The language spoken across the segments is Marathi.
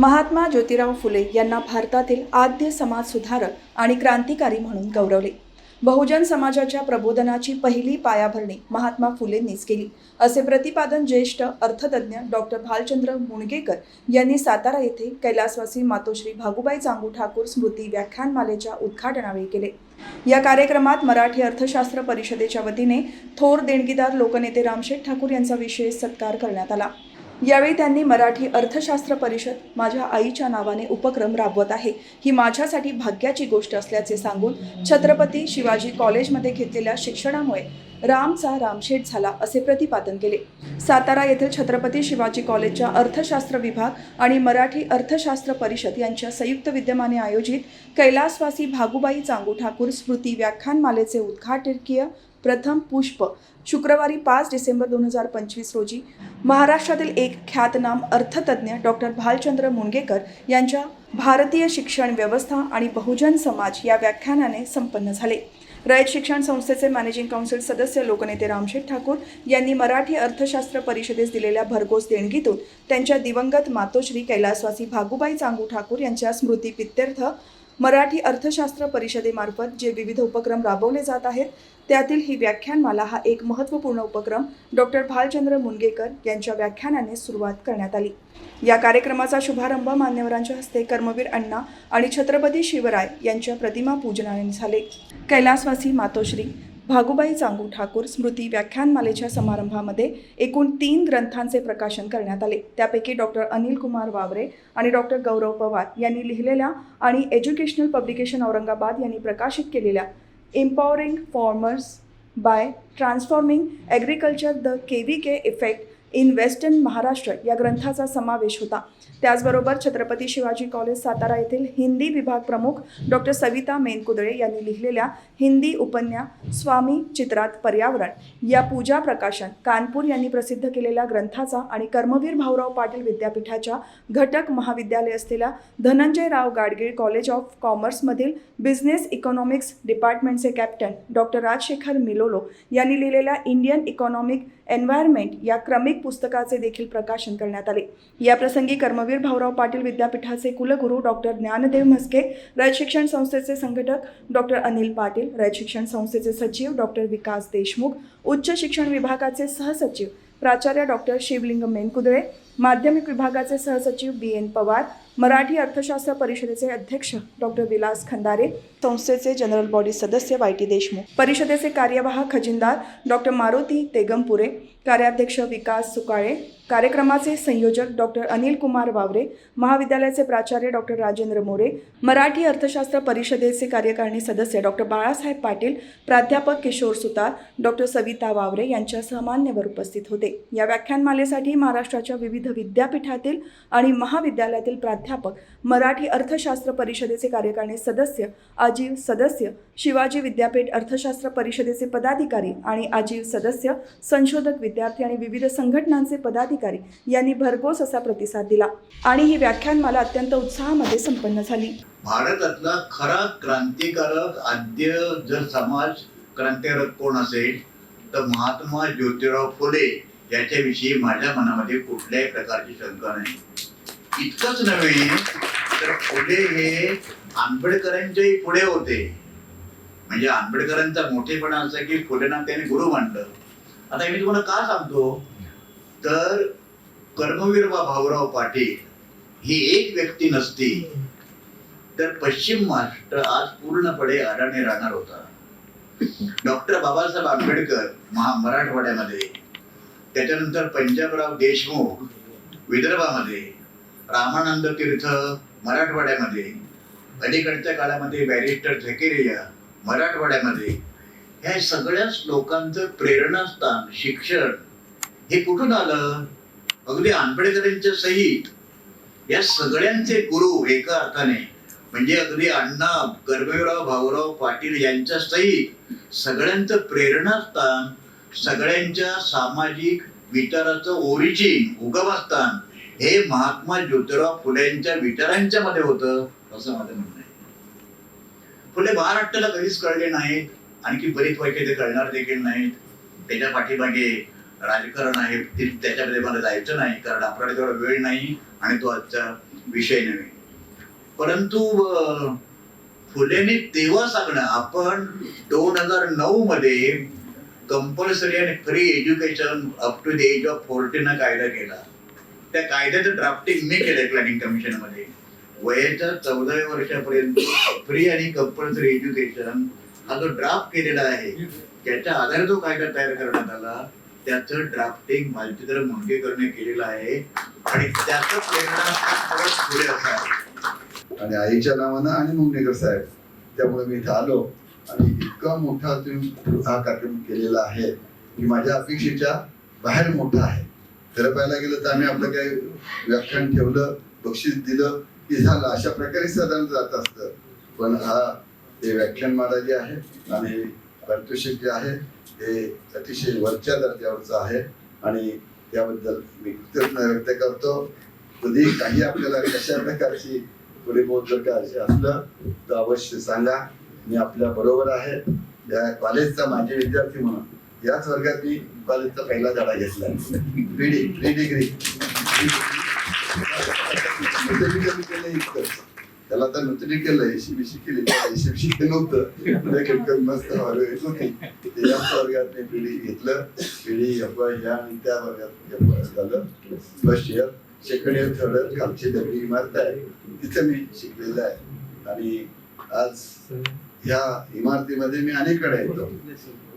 महात्मा ज्योतिराव फुले यांना भारतातील आद्य समाज सुधारक आणि क्रांतिकारी म्हणून गौरवले. बहुजन समाजाच्या प्रबोधनाची पहिली पायाभरणी महात्मा फुलेंनीच केली. असे प्रतिपादन ज्येष्ठ अर्थतज्ञ डॉक्टर भालचंद्र मुणगेकर यांनी सातारा येथे कैलासवासी मातोश्री भागुबाई चांगू ठाकूर स्मृती व्याख्यानमालेच्या उद्घाटनावेळी केले. या कार्यक्रमात मराठी अर्थशास्त्र परिषदेच्या वतीने थोर देणगीदार लोकनेते रामशेठ ठाकूर यांचा विशेष सत्कार करण्यात आला. यावेळी त्यांनी मराठी अर्थशास्त्र परिषद माझ्या आईच्या नावाने उपक्रम राबवत आहे. ही माझ्यासाठी भाग्याची गोष्ट असल्याचे सांगून छत्रपती शिवाजी कॉलेजमध्ये घेतलेल्या शिक्षणामुळे रामचा रामशेठ झाला असे प्रतिपादन केले. सातारा येथील छत्रपती शिवाजी कॉलेजच्या अर्थशास्त्र विभाग आणि मराठी अर्थशास्त्र परिषद यांच्या संयुक्त विद्यमाने आयोजित कैलासवासी भागुबाई चांगू ठाकूर स्मृती व्याख्यानमालेचे उद्घाटकीय प्रथम पुष्प शुक्रवारी पाच डिसेंबर दोन हजार पंचवीस रोजी महाराष्ट्रातील एक ख्यातनाम अर्थतज्ञ डॉक्टर भालचंद्र मुणगेकर यांच्या भारतीय शिक्षण व्यवस्था आणि बहुजन समाज या व्याख्यानाने संपन्न झाले. रयत शिक्षण संस्थेचे मॅनेजिंग काउन्सिल सदस्य लोकनेते रामशेठ ठाकूर यांनी मराठी अर्थशास्त्र परिषदेस दिलेल्या भरघोस देणगीतून त्यांच्या दिवंगत मातोश्री कैलासवासी भागुबाई चांगू ठाकूर यांच्या स्मृती पित्यर्थ मराठी अर्थशास्त्र परिषदेमार्फत जे विविध उपक्रम राबवले जात आहेत त्यातील ही व्याख्यानमाला हा एक महत्त्वपूर्ण उपक्रम डॉक्टर भालचंद्र मुनगेकर यांच्या व्याख्यानाने सुरुवात करण्यात आली. या कार्यक्रमाचा शुभारंभ मान्यवरांच्या हस्ते कर्मवीर अण्णा आणि छत्रपती शिवराय यांच्या प्रतिमा पूजनाने झाले. कैलासवासी मातोश्री भागुबाई चांगू ठाकूर स्मृती व्याख्यानमालेच्या समारंभामध्ये एकूण तीन ग्रंथांचे प्रकाशन करण्यात आले. त्यापैकी डॉक्टर अनिल कुमार वावरे आणि डॉक्टर गौरव पवार यांनी लिहिलेल्या आणि एज्युकेशनल पब्लिकेशन औरंगाबाद यांनी प्रकाशित केलेल्या empowering farmers by transforming agriculture the K V K effect in western Maharashtra या ग्रंथाचा समावेश होता. त्याचबरोबर छत्रपती शिवाजी कॉलेज सातारा येथील हिंदी विभाग प्रमुख डॉक्टर सविता मेनकुदळे यांनी लिहिलेल्या हिंदी उपन्यास स्वामी चित्रात पर्यावरण या पूजा प्रकाशन कानपूर यांनी प्रसिद्ध केलेल्या ग्रंथाचा आणि कर्मवीर भाऊराव पाटील विद्यापीठाच्या घटक महाविद्यालय असलेल्या धनंजयराव गाडगीळ कॉलेज ऑफ कॉमर्समधील बिझनेस इकॉनॉमिक्स डिपार्टमेंटचे कॅप्टन डॉक्टर राजशेखर मिलोलो यांनी लिहिलेल्या इंडियन इकॉनॉमिक एन्व्हायरमेंट या क्रमिक पुस्तकाचे देखील प्रकाशन करण्यात आले. या प्रसंगी कर्मवीर भाऊराव पाटील विद्यापीठाचे कुलगुरू डॉक्टर ज्ञानदेव म्हस्के रयत शिक्षण संस्थेचे संघटक डॉक्टर अनिल पाटील रयत शिक्षण संस्थेचे सचिव डॉक्टर विकास देशमुख उच्च शिक्षण विभागाचे सहसचिव प्राचार्य डॉक्टर शिवलिंग मेनकुदळे माध्यमिक विभागाचे सहसचिव बी एन पवार मराठी अर्थशास्त्र परिषदेचे अध्यक्ष डॉक्टर विलास खंदारे संस्थेचे जनरल बॉडी सदस्य वाय टी देशमुख परिषदेचे कार्यवाहक खजिनदार डॉक्टर मारुती तेगमपुरे कार्याध्यक्ष विकास सुकाळे कार्यक्रमाचे संयोजक डॉक्टर अनिल कुमार वावरे महाविद्यालयाचे प्राचार्य डॉक्टर राजेंद्र मोरे मराठी अर्थशास्त्र परिषदेचे कार्यकारिणी सदस्य डॉक्टर बाळासाहेब पाटील प्राध्यापक किशोर सुतार डॉक्टर सविता वावरे यांच्यासह मान्यवर उपस्थित होते. या व्याख्यानमालेसाठी महाराष्ट्राच्या विविध विद्यापीठातील आणि महाविद्यालयातील प्राध्यापक मराठी अर्थशास्त्र परिषदेचे कार्यकारिणी सदस्य आजीव सदस्य शिवाजी विद्यापीठ अर्थशास्त्र परिषदेचे पदाधिकारी आणि आजीव सदस्य संशोधक विद्यार्थी आणि विविध संघटनांचे पदाधिकारी यांनी भरघोस असा प्रतिसाद दिला. आणि ही व्याख्यानमाला अत्यंत उत्साहामध्ये संपन्न झाली. भारतातला खरा क्रांतिकारक आद्य जर समाज क्रांतिकारक कोण असेल तर महात्मा ज्योतिराव फुले याच्याविषयी माझ्या मनामध्ये कुठल्याही प्रकारची शंका नाही. इतकंच नव्हे तर पुढे हे आंबेडकरांच्याही पुढे होते. म्हणजे आंबेडकरांचा मोठेपणा असं की फुलेना त्याने गुरु मांडलं आता मी तुम्हाला का सांगतो? तर कर्मवीर बा भाऊराव पाटील ही एक व्यक्ती नसती तर पश्चिम महाराष्ट्र आज पूर्णपणे अडाणी राहणार होता. डॉक्टर बाबासाहेब आंबेडकर महा मराठवाड्यामध्ये त्याच्यानंतर पंजाबराव देशमुख विदर्भामध्ये रामानंद तीर्थ मराठवाड्यामध्ये अलीकडच्या काळामध्ये बॅरिस्टर झकेरिया मराठवाड्यामध्ये ह्या सगळ्याच लोकांचं प्रेरणास्थान शिक्षण हे कुठून आलं? अगदी आंबेडकरांच्या सहित. या सगळ्यांचे गुरु एका अर्थाने म्हणजे अगदी अण्णा कर्मवीरराव भाऊराव पाटील यांच्या सहित सगळ्यांचं प्रेरणास्थान सगळ्यांच्या सामाजिक विचाराचं ओरिजिन उगमस्थान हे महात्मा ज्योतिराव फुलेंच्या विचारांच्या मध्ये होतं असं माझं म्हणणं आहे. फुले महाराष्ट्राला कधीच कळले नाहीत आणखी बरीच पैकी ते कळणार देखील नाहीत. त्याच्या पाठीमागे राजकारण आहे ते- त्याच्यामध्ये मला जायचं नाही कारण आपल्याला तेवढा वेळ नाही आणि तो आजचा विषय नव्हे. परंतु फुलेने तेव्हा सांगणं आपण दोन हजार नऊ मध्ये कंपल्सरी आणि free education up to the age of fourteen कायदा केला. त्या कायद्याचं ड्राफ्टिंग मी केलंय प्लॅनिंग कमिशनमध्ये. वयाच्या चौदाव्या वर्षापर्यंत फ्री आणि कंपल्सरी एज्युकेशन हा जो ड्राफ्ट केलेला आहे त्याच्या आधारे जो कायदा तयार करण्यात आला. त्याचं ड्राफ्टिंग मालतीधर मुंडेकरने केलेलं आहे आणि त्याचं प्रेरणा पुढे असं आहे. आणि आईच्या नावानं आणि मुंगणेकर साहेब. त्यामुळे मी इथं आलो. आणि इतका मोठा तुम्ही हा कार्यक्रम केलेला आहे की माझ्या अपेक्षेच्या बाहेर मोठा आहे. खरं पाहायला गेलं तर आम्ही आपलं काही व्याख्यान ठेवलं बक्षीस दिलं की झालं. अशा प्रकारे साधारण जात असतं. पण हा हे व्याख्यानमाला जे आहे आणि पारितोषिक जे आहे हे अतिशय वरच्या दर्जावरचं आहे आणि त्याबद्दल मी कृतज्ञता व्यक्त करतो. कधी काही आपल्याला कशा प्रकारची पुढे बोध जर का असलं तर अवश्य सांगा. मी आपल्या बरोबर आहे. या कॉलेजचा माझे विद्यार्थी म्हणून. याच वर्गात मी कॉलेजचा पहिला धडा घेतला. प्री प्री डिग्री त्याला आता नूतनीकरण केलं बिशी केली. एसी बिशी केलं नव्हतं. मस्त वर्ग येत होती याच वर्गात मी पिढी घेतलं. पिढी एफ या आणि त्या वर्गात झालं. First year second year third year कालची दगडी इमारत आहे. तिथं मी शिकलेलं आहे. आणि आज या इमारतीमध्ये मी अनेककडे येतो.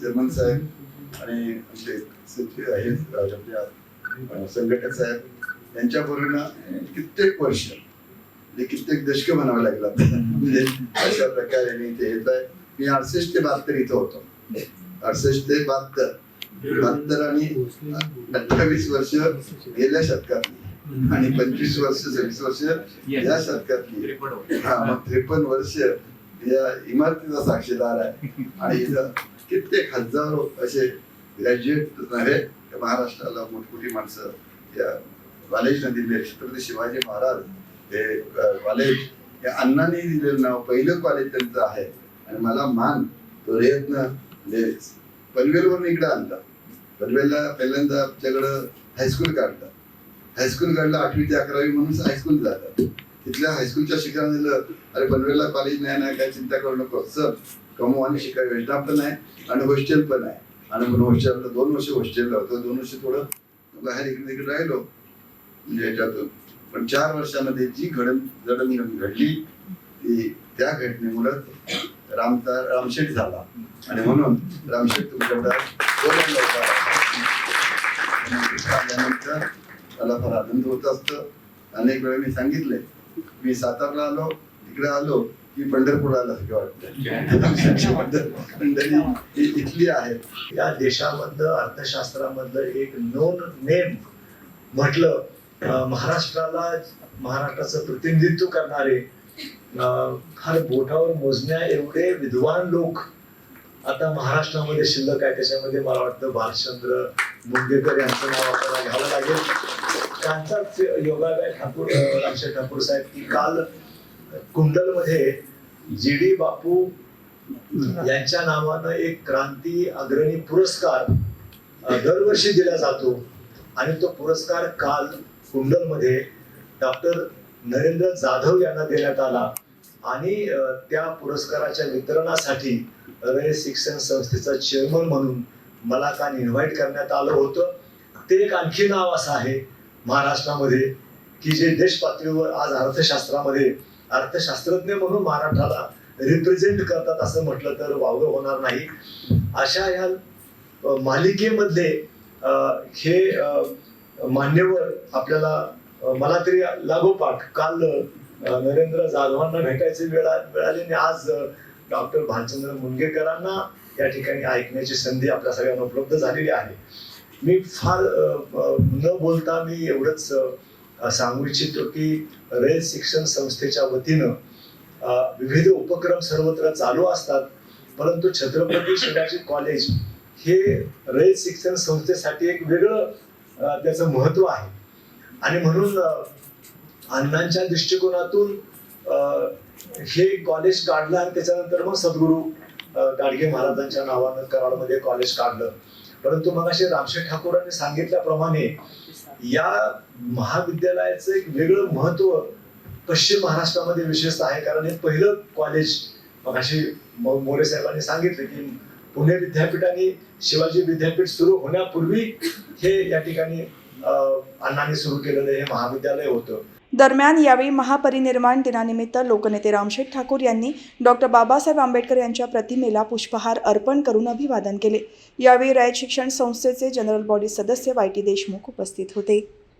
चेअरमन साहेब आणि आमचे सचिव आहेत आपल्या संघटक साहेब यांच्या कित्येक वर्ष म्हणजे कित्येक दशक म्हणावं लागलं म्हणजे अशा प्रकारे मी इथे येत आहे. मी अडसष्ट ते बहात्तर इथं होतो. अडसष्ट ते बहात्तर. बहात्तर आणि अठ्ठावीस वर्ष गेल्या शतकात. आणि पंचवीस वर्ष सव्वीस वर्ष या शतकातली हा मग त्रेपन्न वर्ष या इमारतीचा साक्षीदार आहे. आणि इथं कित्येक हजारो असे ग्रॅज्युएट नव्हे महाराष्ट्राला मोठमोठी माणसं या कॉलेजनं दिले. छत्रपती शिवाजी महाराज हे कॉलेज या अण्णांनी दिलेलं नाव पहिलं कॉलेज त्यांचं आहे. आणि मला मान तो रेतन म्हणजे पनवेलवरून इकडे आणला. पनवेलला पहिल्यांदा आमच्याकडं हायस्कूल काढलं. हायस्कूल काढलं आठवी ते अकरावी म्हणून हायस्कूल झालं तिथल्या हायस्कूलच्या शिक्षण दिलं अरे पनवेलला कॉलेज नाही ना काय चिंता करू नको. सर कमू आणि शिका योजना पण आहे आणि हॉस्टेल पण आहे. आणि म्हणून हॉस्टेलला दोन वर्ष हॉस्टेलला होतं. दोन वर्ष थोडं बाहेर इकडे तिकडे राहिलो म्हणजे याच्यातून. पण चार वर्षामध्ये जी घडण जडणघडण घडली ती त्या घटनेमुळं रामता रामशेठ झाला. आणि म्हणून रामशेठ तुमच्याकडे बोलायला होता. मला फार आनंद होत असतं. अनेक वेळा मी सांगितले मी सातारला आलो तिकडे आलो की पंढरपूर आल्यासारखं वाटतं. पंढर- इथली आहे. या देशामधलं अर्थशास्त्रामधलं एक नोन नेम म्हटलं महाराष्ट्राला महाराष्ट्राचं प्रतिनिधित्व करणारे फार बोटावर मोजण्या एवढे विद्वान लोक आता महाराष्ट्रामध्ये शिल्लक आहे. त्याच्यामध्ये मला वाटतं भालचंद्र मुंडेकर यांचं नाव आपल्याला घ्यावं लागेल. त्यांचाच योगाबाई ठाकूर अक्षय ठाकूर साहेब की काल कुंडलमध्ये जी डी बापू यांच्या नावानं एक क्रांती अग्रणी पुरस्कार दरवर्षी दिला जातो. आणि तो पुरस्कार काल कुंडलमध्ये डॉक्टर नरेंद्र जाधव यांना देण्यात आला. आणि त्या पुरस्काराच्या वितरणासाठी रयत शिक्षण संस्थेचा चेअरमन म्हणून मला काल इन्व्हाइट करण्यात आलं होतं. ते एक आणखी नाव असं आहे. महाराष्ट्रामध्ये की जे देश पातळीवर आज अर्थशास्त्रामध्ये अर्थशास्त्रज्ञ म्हणून महाराष्ट्राला रिप्रेझेंट करतात असं म्हटलं तर वावगं होणार नाही. अशा या मालिकेमध्ये मालिकेमधले हे मान्यवर आपल्याला मला तरी लागोपाठ काल नरेंद्र जाधवांना भेटायची वेळ मिळाली आणि आज डॉक्टर भालचंद्र मुनगेकरांना या ठिकाणी ऐकण्याची संधी आपल्या सगळ्यांना उपलब्ध झालेली आहे. मी फार न बोलता मी एवढंच सांगू इच्छितो की रयत शिक्षण संस्थेच्या वतीनं विविध उपक्रम सर्वत्र चालू असतात. परंतु छत्रपती शिवाजी कॉलेज हे रयत शिक्षण संस्थेसाठी एक वेगळं त्याचं महत्त्व आहे. आणि म्हणून अण्णांच्या दृष्टिकोनातून हे कॉलेज काढलं आणि त्याच्यानंतर मग सद्गुरू गाडगे महाराजांच्या नावानं कराडमध्ये कॉलेज काढलं. परंतु मग असे रामशेठ ठाकूरांनी सांगितल्याप्रमाणे या महाविद्यालयाचं एक वेगळं महत्त्व पश्चिम महाराष्ट्रामध्ये विशेषतः आहे. कारण हे पहिलं कॉलेज मग अशी मोरे साहेबांनी सांगितलं की पुणे विद्यापीठाने शिवाजी विद्यापीठ सुरू होण्यापूर्वी हे या ठिकाणी अण्णांनी सुरू केलेलं हे महाविद्यालय होतं. दरम्यान यावेळी महापरिनिर्वाण दिनानिमित्त लोकनेते रामशेठ ठाकूर यांनी डॉक्टर बाबासाहेब आंबेडकर यांच्या प्रतिमेला पुष्पहार अर्पण करून अभिवादन केले. यावेळी रयत शिक्षण संस्थेचे जनरल बॉडी सदस्य वाय टी देशमुख उपस्थित होते.